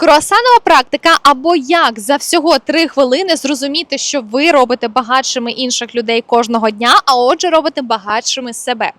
Круасанова практика або як за всього три хвилини зрозуміти, що ви робите багатшими інших людей кожного дня, а отже, робите багатшими себе.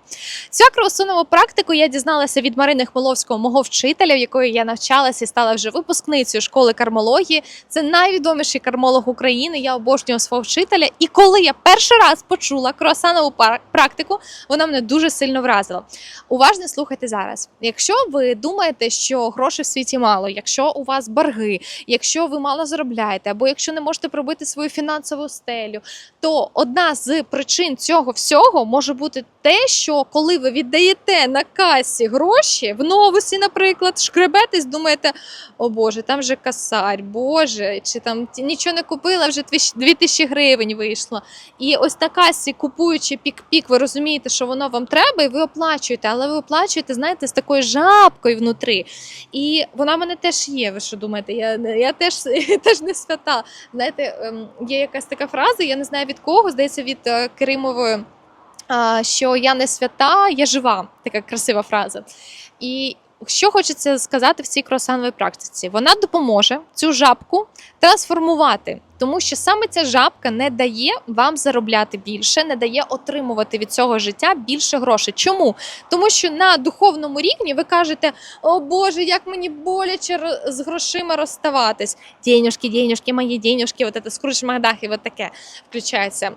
Цю круасанову практику я дізналася від Марини Хмеловського, мого вчителя, в якої я навчалася і стала вже випускницею школи кармології. Це найвідоміший кармолог України. Я обожнюю свого вчителя. І коли я перший раз почула круасанову практику, вона мене дуже сильно вразила. Уважно слухайте зараз. Якщо ви думаєте, що грошей в світі мало, якщо у вас борги, якщо ви мало заробляєте, або якщо не можете пробити свою фінансову стелю, то одна з причин цього всього може бути те, що коли ви віддаєте на касі гроші в новусі, наприклад, шкребетесь, думаєте, о Боже, там же касарь, Боже, чи там нічого не купила, вже 2000 гривень вийшло. І ось на касі, купуючи пік-пік, ви розумієте, що воно вам треба, і ви оплачуєте, але ви оплачуєте, знаєте, з такою жабкою внутрі. І вона в мене теж є. Ви що думаєте? Я, я теж, теж не свята. Знаєте, ем, є якась така фраза, я не знаю від кого, здається, від Кримової. Що я не свята, я жива. Така красива фраза. І що хочеться сказати в цій кросановій практиці? Вона допоможе цю жабку трансформувати, тому що саме ця жабка не дає вам заробляти більше, не дає отримувати від цього життя більше грошей. Чому? Тому що на духовному рівні ви кажете: о Боже, як мені боляче з грошима розставатись. Денюжки, денюжки, мої денюжки, от це скруч Макдах і от таке включається.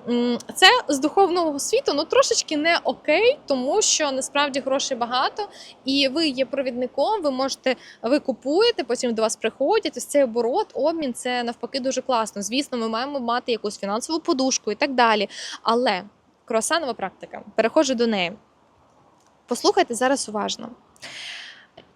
Це з духовного світу ну трошечки не окей, тому що насправді грошей багато, і ви є провідником. Ви можете, ви купуєте, потім до вас приходять. Ось цей оборот, обмін це навпаки дуже класно. Звісно, ми маємо мати якусь фінансову подушку і так далі. Але круасанова практика, переходжу до неї. Послухайте зараз уважно.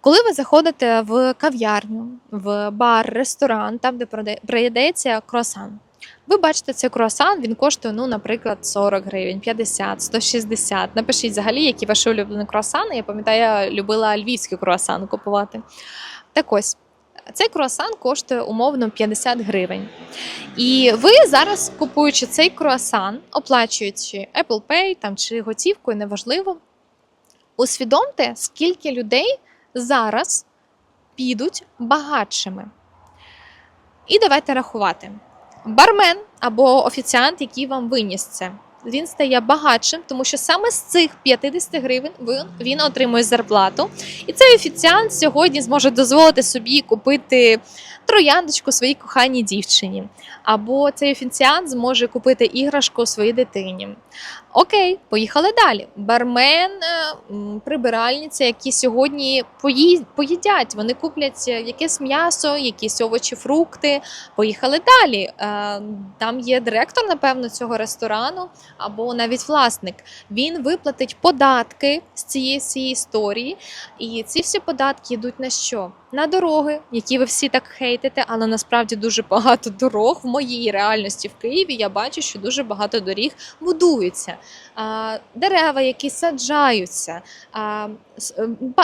Коли ви заходите в кав'ярню, в бар, ресторан, там, де прода- продається круасан, ви бачите цей круасан, він коштує, ну, наприклад, 40 гривень, 50, 160. Напишіть взагалі, які ваші улюблені круасани. Я пам'ятаю, я любила львівський круасан купувати. Так ось, цей круасан коштує умовно 50 гривень. І ви зараз, купуючи цей круасан, оплачуючи Apple Pay там, чи готівкою, неважливо, усвідомте, скільки людей зараз підуть багатшими. І давайте рахувати. Бармен або офіціант, який вам виніс це, він стає багатшим, тому що саме з цих 50 гривень він він отримує зарплату. І цей офіціант сьогодні зможе дозволити собі купити трояндочку своїй коханій дівчині. Або цей офіціант зможе купити іграшку своїй дитині. Окей, поїхали далі. Бармен, е, прибиральниця, які сьогодні пої- поїдять. Вони куплять е, якесь м'ясо, якісь овочі, фрукти. Поїхали далі. Е, Там є директор, напевно, цього ресторану, або навіть власник. Він виплатить податки з цієї всієї історії. І ці всі податки йдуть на що? На дороги, які ви всі так хейтите, але насправді дуже багато дорог в моїй реальності в Києві. Я бачу, що дуже багато доріг будуються. Дерева, які саджаються, е,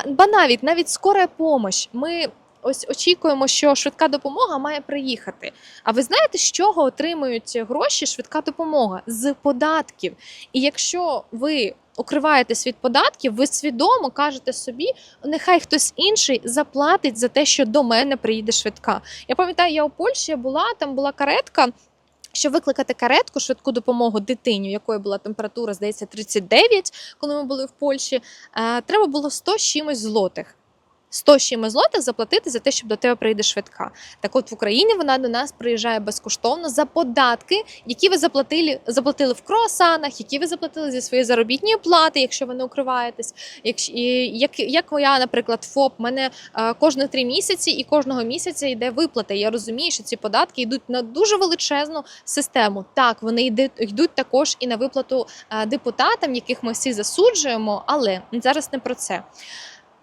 ба навіть навіть скора помощь. Ми ось очікуємо, що швидка допомога має приїхати. А ви знаєте, з чого отримують гроші швидка допомога? З податків. І якщо ви укриваєтесь від податків, ви свідомо кажете собі, нехай хтось інший заплатить за те, що до мене приїде швидка. Я пам'ятаю, я у Польщі була, там була каретка. Щоб викликати каретку, швидку допомогу дитині, у якої була температура, здається, 39, коли ми були в Польщі, е, треба було 100 чимось злотих. 100 з чимось злотих заплатити за те, щоб до тебе прийде швидка. Так от в Україні вона до нас приїжджає безкоштовно за податки, які ви заплатили, заплатили в круасанах, які ви заплатили зі своєї заробітної плати, якщо ви не укриваєтесь. І, як, як я, наприклад, ФОП, мене е, кожні три місяці і кожного місяця йде виплата. Я розумію, що ці податки йдуть на дуже величезну систему. Так, вони йдуть, йдуть також і на виплату е, депутатам, яких ми всі засуджуємо, але зараз не про це.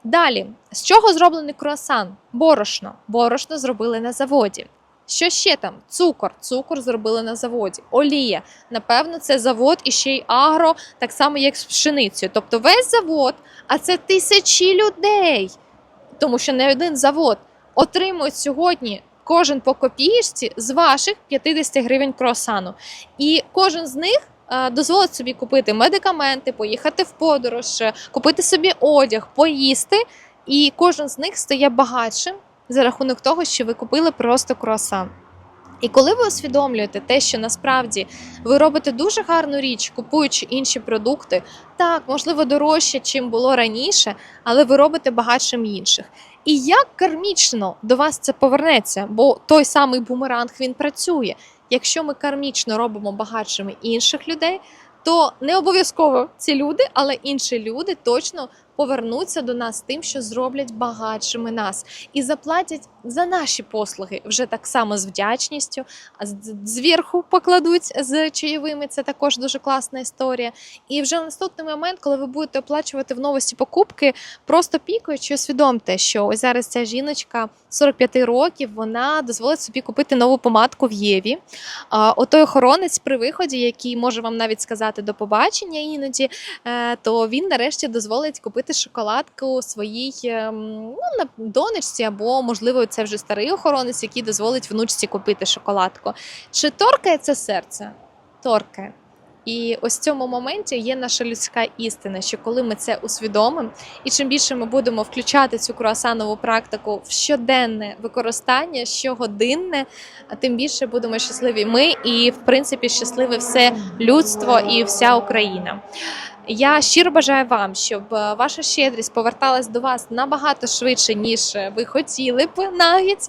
Далі, з чого зроблений круасан? Борошно. Борошно зробили на заводі. Що ще там? Цукор. Цукор зробили на заводі. Олія. Напевно, це завод і ще й агро, так само як з пшеницею. Тобто весь завод, а це тисячі людей. Тому що не один завод отримують сьогодні кожен по копієчці з ваших 50 гривень круасану. І кожен з них дозволить собі купити медикаменти, поїхати в подорож, е, купити собі одяг, поїсти. І кожен з них стає багатшим за рахунок того, що ви купили просто круасан. І коли ви усвідомлюєте те, що насправді ви робите дуже гарну річ, купуючи інші продукти, так, можливо, дорожче, чим було раніше, але ви робите багатшим інших. І як кармічно до вас це повернеться, бо той самий бумеранг він працює. Якщо ми кармічно робимо багатшими інших людей, то не обов'язково ці люди, але інші люди точно повернуться до нас тим, що зроблять багатшими нас, і заплатять за наші послуги вже так само з вдячністю, а зверху покладуть з чайовими. Це також дуже класна історія. І вже в наступний момент, коли ви будете оплачувати в новості покупки, просто пікаючи, усвідомте, що ось зараз ця жіночка 45 років, вона дозволить собі купити нову помадку в Єві. Отой охоронець при виході, який може вам навіть сказати до побачення іноді, е, то він нарешті дозволить купити шоколадку своїй ем, ну, донечці, або можливо це вже старий охоронець, який дозволить внучці купити шоколадку. Чи торкає це серце? Торкає. І ось в цьому моменті є наша людська істина, що коли ми це усвідомимо, і чим більше ми будемо включати цю круасанову практику в щоденне використання, щогодинне, тим більше будемо щасливі ми, і в принципі щасливе все людство і вся Україна. Я щиро бажаю вам, щоб е, ваша щедрість поверталась до вас набагато швидше, ніж е, ви хотіли б навіть.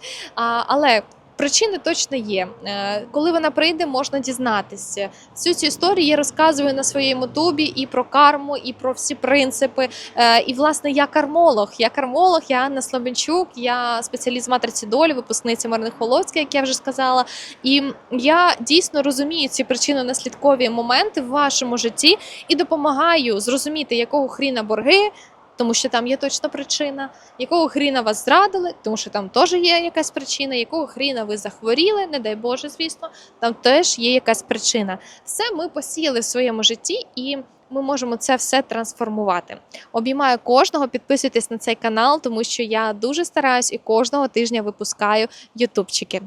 Але причини точно є. Е, Коли вона прийде, можна дізнатися. Всю цю історію я розказую на своєму тубі і про карму, і про всі принципи. Е, І власне я кармолог. Я кармолог, я Анна Слобенчук, я спеціаліст матриці долі, випускниця Марини Холодська, як я вже сказала. І я дійсно розумію ці причинно-наслідкові моменти в вашому житті і допомагаю зрозуміти, якого хріна борги. Тому що там є точно причина, якого хріна вас зрадили, тому що там теж є якась причина, якого хріна ви захворіли, не дай Боже, звісно, там теж є якась причина. Все ми посіяли в своєму житті і ми можемо це все трансформувати. Обіймаю кожного, підписуйтесь на цей канал, тому що я дуже стараюсь і кожного тижня випускаю ютубчики.